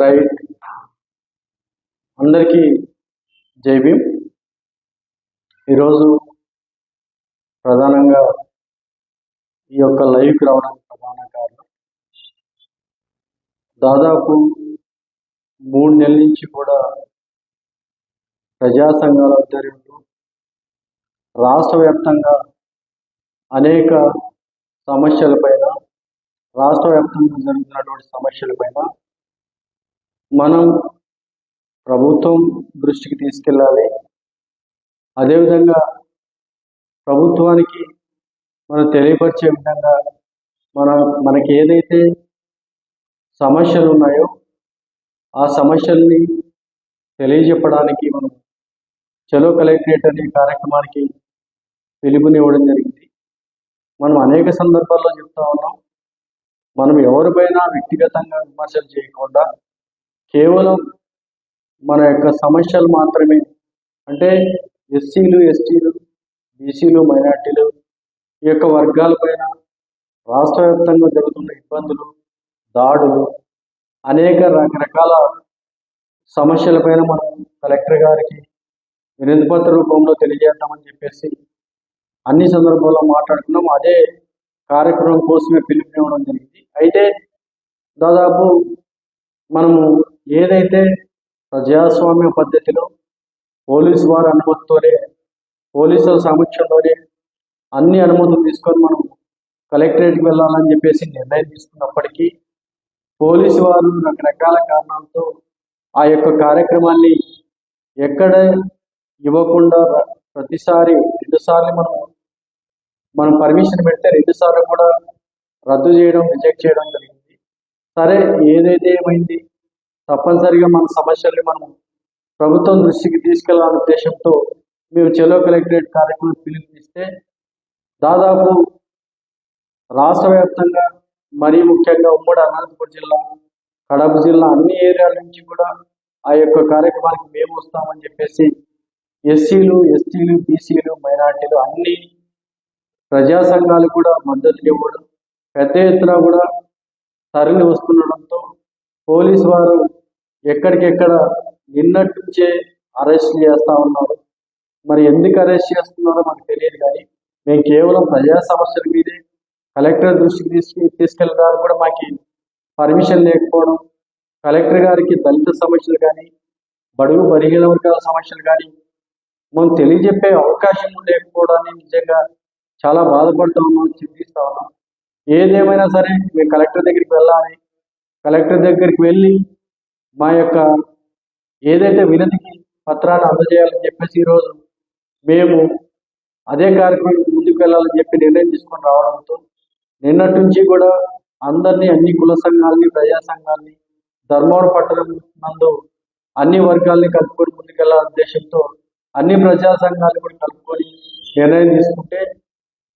Right అందరికీ జై భీమ్. ఈరోజు ప్రధానంగా ఈ యొక్క లైవ్కి రావడానికి ప్రధాన కారణం దాదాపు మూడు నెలల నుంచి కూడా ప్రజా సంఘాల ఆధ్వర్యంలో రాష్ట్ర వ్యాప్తంగా అనేక సమస్యలపైన రాష్ట్ర వ్యాప్తంగా జరుగుతున్నటువంటి సమస్యలపైన మనం ప్రభుత్వం దృష్టికి తీసుకెళ్ళాలి. అదేవిధంగా ప్రభుత్వానికి మనం తెలియపరిచే విధంగా మన మనకి ఏదైతే సమస్యలు ఉన్నాయో ఆ సమస్యల్ని తెలియజెప్పడానికి మనం చలో కలెక్టరేట్ అనే కార్యక్రమానికి పిలుపునివ్వడం జరిగింది. మనం అనేక సందర్భాల్లో చెప్తా ఉన్నాం. మనం ఎవరిపైనా వ్యక్తిగతంగా విమర్శలు చేయకుండా కేవలం మన యొక్క సమస్యలు మాత్రమే. అంటే ఎస్సీలు ఎస్టీలు బీసీలు మైనార్టీలు ఈ యొక్క వర్గాలపైన రాష్ట్ర వ్యాప్తంగా జరుగుతున్న ఇబ్బందులు దాడులు అనేక రకరకాల సమస్యలపైన మనం కలెక్టర్ గారికి వినతిపత్ర రూపంలో తెలియజేద్దామని చెప్పేసి అన్ని సందర్భాల్లో మాట్లాడుకున్నాం అదే కార్యక్రమం కోసమే పిలుపునివ్వడం జరిగింది. అయితే దాదాపు మనము ఏదైతే ప్రజాస్వామ్య పద్ధతిలో పోలీసు వారి అనుమతితోనే పోలీసుల సమక్షంలోనే అన్ని అనుమతులు తీసుకొని మనం కలెక్టరేట్కి వెళ్ళాలని చెప్పేసి నిర్ణయం తీసుకున్నప్పటికీ పోలీసు వారు రకరకాల కారణాలతో ఆ యొక్క కార్యక్రమాన్ని ఎక్కడ ఇవ్వకుండా ప్రతిసారి రెండుసార్లు మనం మనం పర్మిషన్ పెడితే రెండు సార్లు కూడా రద్దు చేయడం రిజెక్ట్ చేయడం జరిగింది. సరే ఏదైతే ఏమైంది? తప్పనిసరిగా మన సమస్యల్ని మనం ప్రభుత్వం దృష్టికి తీసుకెళ్ళాలనే ఉద్దేశంతో మేము చెలో కలెక్టరేట్ కార్యక్రమం పిలుపునిస్తే దాదాపు రాష్ట్ర వ్యాప్తంగా మరీ ముఖ్యంగా ఉమ్మడి అనంతపురం జిల్లా కడప జిల్లా అన్ని ఏరియాల నుంచి కూడా ఆ యొక్క కార్యక్రమానికి మేము వస్తామని చెప్పేసి ఎస్సీలు ఎస్టీలు బీసీలు మైనార్టీలు అన్ని ప్రజా సంఘాలు కూడా మద్దతు ఇవ్వడం పెద్ద ఎత్తున కూడా తరలి వస్తుండడంతో పోలీసు వారు ఎక్కడికెక్కడ నిన్నట్టుంచే అరెస్ట్ చేస్తా ఉన్నారు. మరి ఎందుకు అరెస్ట్ చేస్తున్నారో మాకు తెలియదు కానీ మేము కేవలం ప్రజా సమస్యల మీదే కలెక్టర్ దృష్టికి తీసుకు తీసుకెళ్ళడానికి కూడా మాకు పర్మిషన్ లేకపోవడం కలెక్టర్ గారికి దళిత సమస్యలు కానీ బడుగు బరిగిన వర్గాల సమస్యలు కానీ మనం తెలియజెప్పే అవకాశం లేకపోవడాన్ని నిజంగా చాలా బాధపడుతూ ఉన్నాం చింతిస్తూ ఉన్నాం. ఏదేమైనా సరే మేము కలెక్టర్ దగ్గరికి వెళ్ళాలి. కలెక్టర్ దగ్గరికి వెళ్ళి మా యొక్క ఏదైతే వినతికి పత్రాన్ని అందజేయాలని చెప్పేసి ఈరోజు మేము అదే కార్యక్రమం ముందుకు వెళ్ళాలని చెప్పి నిర్ణయం తీసుకొని రావడంతో నిన్నటి నుంచి కూడా అందరినీ అన్ని కుల సంఘాలని ప్రజా సంఘాలని ధర్మవరం పట్టణం నందు అన్ని వర్గాల్ని కలుపుకొని ముందుకెళ్ళాలనే ఉద్దేశంతో అన్ని ప్రజా సంఘాలు కూడా కలుపుకొని నిర్ణయం తీసుకుంటే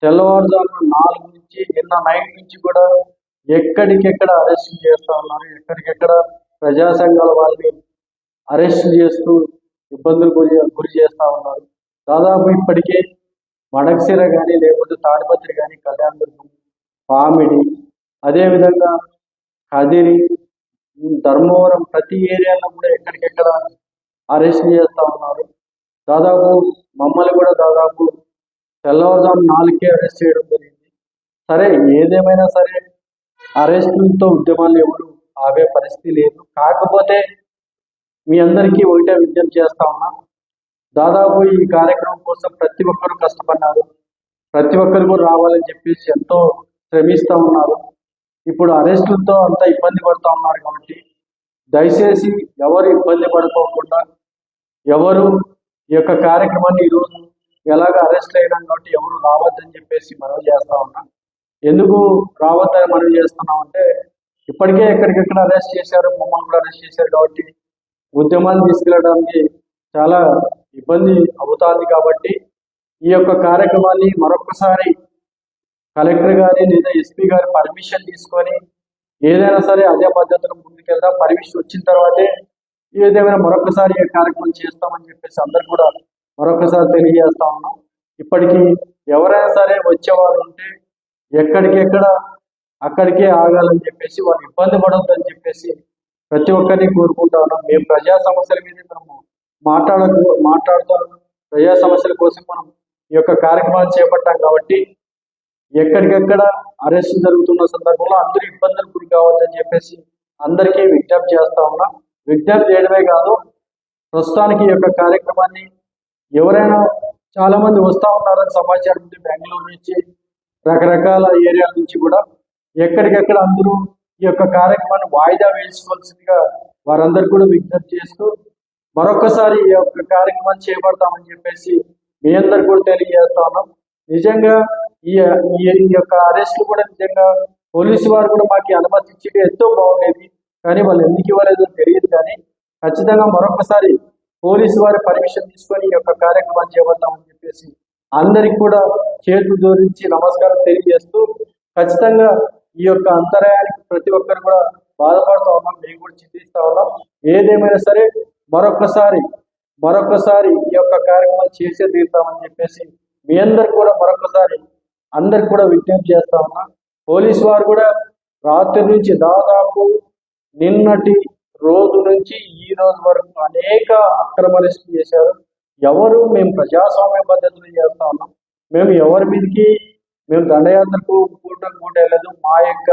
తెల్లవారుజామున నాలుగు నుంచి నిన్న నైట్ నుంచి కూడా ఎక్కడికెక్కడ అరెస్ట్ చేస్తా ఉన్నారు ఎక్కడికెక్కడ ప్రజా సంఘాల వారిని అరెస్ట్ చేస్తూ ఇబ్బందులు గురి గురి చేస్తా ఉన్నారు. దాదాపు ఇప్పటికే మడక్సిర కానీ లేకపోతే తాడిపత్రి కానీ కళ్యాణ దుర్గం పామిడి అదేవిధంగా కదిరి ధర్మవరం ప్రతి ఏరియాలో కూడా ఎక్కడికెక్కడ అరెస్ట్ చేస్తా ఉన్నారు. దాదాపు మమ్మల్ని కూడా దాదాపు తెల్లవారుజాము నాలుగుకే అరెస్ట్ చేయడం జరిగింది. సరే ఏదేమైనా సరే అరెస్టులతో ఉద్యమాలు ఎవరు ఆవే పరిస్థితి లేదు. కాకపోతే మీ అందరికీ ఒకటే విజ్ఞప్తి చేస్తా ఉన్నా. దాదాపు ఈ కార్యక్రమం కోసం ప్రతి ఒక్కరు కష్టపడినారు ప్రతి ఒక్కరు కూడా రావాలని చెప్పేసి ఎంతో శ్రమిస్తూ ఉన్నారు. ఇప్పుడు అరెస్టులతో అంత ఇబ్బంది పడుతూ ఉన్నారు కాబట్టి దయచేసి ఎవరు ఇబ్బంది పడుకోకుండా ఎవరు ఈ యొక్క కార్యక్రమాన్ని ఈరోజు ఎలాగ అరెస్ట్ అయినాం కాబట్టి ఎవరు రావద్దని చెప్పేసి మనం చేస్తా ఉన్నాం. ఎందుకు రావద్దని మనం చేస్తున్నాం అంటే ఇప్పటికే ఎక్కడికెక్కడ అరెస్ట్ చేశారు మమ్మల్ని కూడా అరెస్ట్ చేశారు కాబట్టి ఉద్యమాన్ని తీసుకెళ్ళడానికి చాలా ఇబ్బంది అవుతుంది కాబట్టి ఈ యొక్క కార్యక్రమాన్ని మరొకసారి కలెక్టర్ గారి లేదా ఎస్పీ గారి పర్మిషన్ తీసుకొని ఏదైనా సరే అదే పద్ధతిలో ముందుకెళ్దాం పర్మిషన్ వచ్చిన తర్వాతే ఏదేమైనా మరొకసారి ఈ కార్యక్రమం చేస్తామని చెప్పేసి అందరు కూడా మరొకసారి తెలియజేస్తా ఉన్నాం. ఇప్పటికీ ఎవరైనా సరే వచ్చేవారు ఉంటే ఎక్కడికెక్కడ అక్కడికే ఆగాలని చెప్పేసి వాళ్ళు ఇబ్బంది పడొద్దని చెప్పేసి ప్రతి ఒక్కరిని కోరుకుంటా ఉన్నాం. మేము ప్రజా సమస్యల మీద మనము మాట్లాడ మాట్లాడుతాం. ప్రజా సమస్యల కోసం మనం ఈ యొక్క కార్యక్రమాలు చేపట్టాం కాబట్టి ఎక్కడికెక్కడ అరెస్ట్ జరుగుతున్న సందర్భంలో అందరూ ఇబ్బందులు గురి కావద్దని చెప్పేసి అందరికీ విజ్ఞప్తి చేస్తా ఉన్నాం. విజ్ఞప్తి చేయడమే కాదు ప్రస్తుతానికి ఈ యొక్క కార్యక్రమాన్ని ఎవరైనా చాలా మంది వస్తా ఉన్నారని సమాచారం ఉంది బెంగళూరు నుంచి రకరకాల ఏరియాల నుంచి కూడా. ఎక్కడికెక్కడ అందరూ ఈ యొక్క కార్యక్రమాన్ని వాయిదా వేసుకోవాల్సిందిగా వారందరూ కూడా విజ్ఞప్తి చేస్తూ మరొకసారి ఈ యొక్క కార్యక్రమాన్ని చేపడతామని చెప్పేసి మీ అందరు కూడా తెలియజేస్తా ఉన్నాం. నిజంగా ఈ ఈ- ఈ యొక్క అరెస్ట్ కూడా నిజంగా పోలీసు వారు కూడా మాకు అనుమతి ఇచ్చి ఎంతో బాగుండేది కానీ వాళ్ళు ఎందుకు ఇవ్వలేదో తెలియదు కానీ ఖచ్చితంగా మరొకసారి పోలీసు వారి పర్మిషన్ తీసుకొని ఈ యొక్క కార్యక్రమాన్ని చేపడతామని చెప్పేసి అందరికి కూడా చేతులు జోడించి నమస్కారం తెలియజేస్తూ ఖచ్చితంగా ఈ యొక్క అంతరాయానికి ప్రతి ఒక్కరు కూడా బాధపడుతూ ఉన్నాం మేము కూడా చింతిస్తా ఉన్నాం. ఏదేమైనా సరే మరొకసారి మరొకసారి ఈ యొక్క కార్యక్రమాలు చేసే తీరుతామని చెప్పేసి మీ అందరు కూడా మరొకసారి అందరికి కూడా విజ్ఞప్తి చేస్తా ఉన్నా. పోలీసు వారు కూడా రాత్రి నుంచి దాదాపు నిన్నటి రోజు నుంచి ఈ రోజు వరకు అనేక అక్రమ అరెస్టులు చేశారు. ఎవరు మేము ప్రజాస్వామ్య పద్ధతిలో చేస్తా ఉన్నాం. మేము ఎవరి మీదకి మేము దండయాత్రకు కూట కూడలేదు మా యొక్క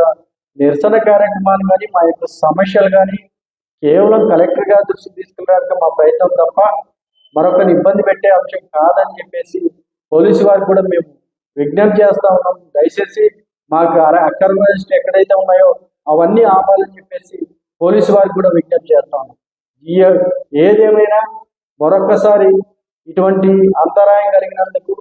నిరసన కార్యక్రమాలు కానీ మా యొక్క సమస్యలు కానీ కేవలం కలెక్టర్ గారి దృష్టికి తీసుకెళ్ళడానికి మా ప్రయత్నం తప్ప మరొకరిని ఇబ్బంది పెట్టే అంశం కాదని చెప్పేసి పోలీసు వారికి కూడా మేము విజ్ఞప్తి చేస్తా ఉన్నాం. దయచేసి మాకు అర- అక్రమ ఎక్కడైతే ఉన్నాయో అవన్నీ ఆపాలని చెప్పేసి పోలీసు వారికి కూడా విజ్ఞప్తి చేస్తాను ఏదేమైనా మరొక్కసారి ఇటువంటి అంతరాయం కలిగినందుకు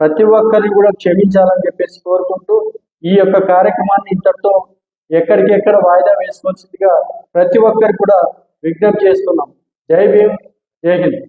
ప్రతి ఒక్కరిని కూడా క్షమించాలని చెప్పేసి కోరుకుంటూ ఈ యొక్క కార్యక్రమాన్ని ఇంతటితో ఎక్కడికెక్కడ వాయిదా వేసుకోవాల్సిందిగా ప్రతి ఒక్కరికి కూడా విజ్ఞప్తి చేస్తున్నాం. జై భీమ్ జై హింద్.